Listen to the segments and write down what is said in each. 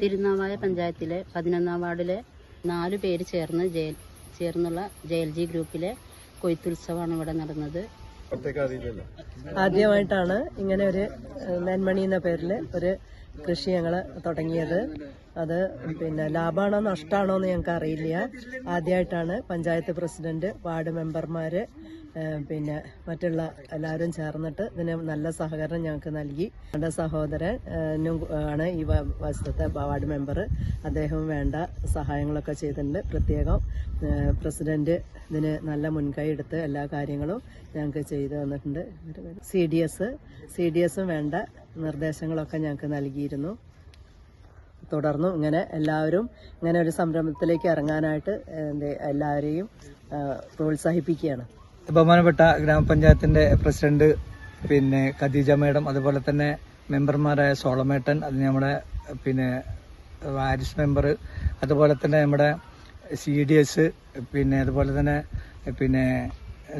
തിരുനാവായ പഞ്ചായത്തിലെ പതിനൊന്നാം വാർഡിലെ നാല് പേര് ചേർന്ന് ജയിൽ ചേർന്നുള്ള ജെ എൽ ജി ഗ്രൂപ്പിലെ കൊയ്ത്തുത്സവമാണ് ഇവിടെ നടന്നത്. ആദ്യമായിട്ടാണ് ഇങ്ങനെ ഒരു നെന്മണി എന്ന പേരിൽ ഒരു കൃഷി ഞങ്ങൾ തുടങ്ങിയത്. അത് പിന്നെ ലാഭമാണോ നഷ്ടമാണോ എന്ന് ഞങ്ങൾക്ക് അറിയില്ല. ആദ്യമായിട്ടാണ് പഞ്ചായത്ത് പ്രസിഡന്റ് വാർഡ് മെമ്പർമാർ പിന്നെ മറ്റുള്ള എല്ലാവരും ചേർന്നിട്ട് ഇതിന് നല്ല സഹകരണം ഞങ്ങൾക്ക് നൽകി. എന്റെ സഹോദരൻ ആണ് ഈ വശത്തെ വാർഡ് മെമ്പർ അദ്ദേഹം വേണ്ട സഹായങ്ങളൊക്കെ ചെയ്തിട്ടുണ്ട്. പ്രത്യേകം പ്രസിഡന്റ് ഇതിന് നല്ല മുൻകൈ എടുത്ത് എല്ലാ കാര്യങ്ങളും ഞങ്ങൾക്ക് ചെയ്തു തന്നിട്ടുണ്ട്. C D S C D എസും വേണ്ട നിർദ്ദേശങ്ങളൊക്കെ ഞങ്ങൾക്ക് നൽകിയിരുന്നു. തുടർന്നും ഇങ്ങനെ എല്ലാവരും ഇങ്ങനെ ഒരു സംരംഭത്തിലേക്ക് ഇറങ്ങാനായിട്ട് എല്ലാവരെയും പ്രോത്സാഹിപ്പിക്കുകയാണ്. ബഹുമാനപ്പെട്ട ഗ്രാമപഞ്ചായത്തിന്റെ പ്രസിഡന്റ് പിന്നെ ഖദീജ മേഡം അതുപോലെ തന്നെ മെമ്പർമാരായ സോളമേട്ടൻ അത് നമ്മുടെ പിന്നെ വാരിസ് മെമ്പർ അതുപോലെ തന്നെ നമ്മുടെ സി ഡി എസ് പിന്നെ അതുപോലെ തന്നെ പിന്നെ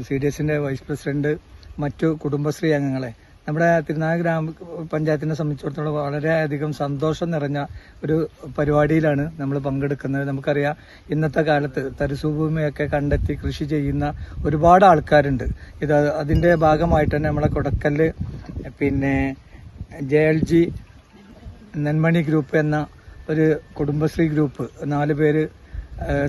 സി ഡി എസിന്റെ വൈസ് പ്രസിഡന്റ് മറ്റു കുടുംബശ്രീ അംഗങ്ങളെ നമ്മുടെ തിരുനാഗ ഗ്രാമ പഞ്ചായത്തിനെ സംബന്ധിച്ചിടത്തോളം വളരെയധികം സന്തോഷം നിറഞ്ഞ ഒരു പരിപാടിയിലാണ് നമ്മൾ പങ്കെടുക്കുന്നത്. നമുക്കറിയാം ഇന്നത്തെ കാലത്ത് തരിശുഭൂമിയൊക്കെ കണ്ടെത്തി കൃഷി ചെയ്യുന്ന ഒരുപാട് ആൾക്കാരുണ്ട്. ഇത് അതിന്റെ ഭാഗമായിട്ട് തന്നെ നമ്മളെ കൊടക്കൽ പിന്നെ J L G Nenmani group എന്ന ഒരു കുടുംബശ്രീ ഗ്രൂപ്പ് നാല് പേര്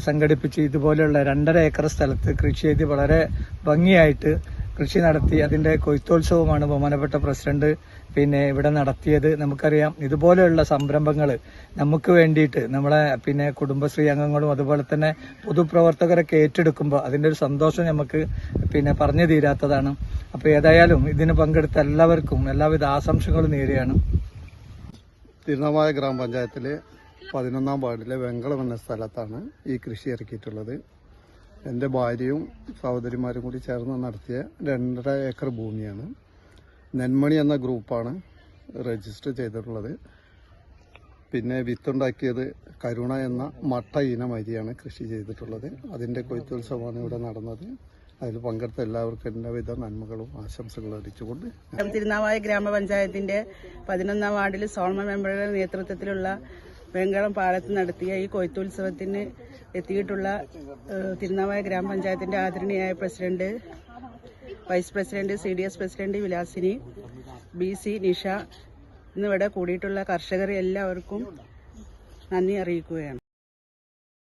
സംഘടിപ്പിച്ച് ഇതുപോലെയുള്ള രണ്ടര ഏക്കർ സ്ഥലത്ത് കൃഷി ചെയ്ത് വളരെ ഭംഗിയായിട്ട് കൃഷി നടത്തി അതിന്റെ കൊയ്ത്തോത്സവമാണ് ബഹുമാനപ്പെട്ട പ്രസിഡന്റ് പിന്നെ ഇവിടെ നടത്തിയത്. നമുക്കറിയാം ഇതുപോലെയുള്ള സംരംഭങ്ങൾ നമുക്ക് വേണ്ടിയിട്ട് നമ്മളെ പിന്നെ കുടുംബശ്രീ അംഗങ്ങളും അതുപോലെ തന്നെ പൊതുപ്രവർത്തകരൊക്കെ ഏറ്റെടുക്കുമ്പോൾ അതിന്റെ ഒരു സന്തോഷം നമുക്ക് പിന്നെ പറഞ്ഞു തീരാത്തതാണ്. അപ്പോൾ ഏതായാലും ഇതിന് പങ്കെടുത്ത എല്ലാവർക്കും എല്ലാവിധ ആശംസകളും നേരെയാണ് തിരുനാവായ ഗ്രാമപഞ്ചായത്തിലെ പതിനൊന്നാം വാർഡിലെ വെങ്കളം എന്ന സ്ഥലത്താണ് ഈ കൃഷി ഇറക്കിയിട്ടുള്ളത്. എന്റെ ഭാര്യയും സഹോദരിമാരും കൂടി ചേർന്ന് നടത്തിയ രണ്ടര ഏക്കർ ഭൂമിയാണ്. നെന്മണി എന്ന ഗ്രൂപ്പാണ് രജിസ്റ്റർ ചെയ്തിട്ടുള്ളത്. പിന്നെ വിത്തുണ്ടാക്കിയത് കരുണ എന്ന മട്ട ഇനം അരിയാണ് കൃഷി ചെയ്തിട്ടുള്ളത്. അതിന്റെ കൊയ്ത്തുത്സവമാണ് ഇവിടെ നടന്നത്. അതിൽ പങ്കെടുത്ത എല്ലാവർക്കും എല്ലാവിധ നന്മകളും ആശംസകളും അറിയിച്ചുകൊണ്ട് തിരുനാവായ ഗ്രാമപഞ്ചായത്തിന്റെ പതിനൊന്നാം വാർഡിൽ സോൾമ മെമ്പറുടെ നേതൃത്വത്തിലുള്ള വെങ്കളം പാലത്ത് നടത്തിയ ഈ കൊയ്ത്തുത്സവത്തിന് എത്തിയിട്ടുള്ള തിരുനാവായ ഗ്രാമപഞ്ചായത്തിന്റെ ആദരണീയായ president vice president C D S president Vilasini B C Nisha എന്നിവിടെ കൂടിയിട്ടുള്ള കർഷകർ എല്ലാവർക്കും നന്ദി അറിയിക്കുകയാണ്.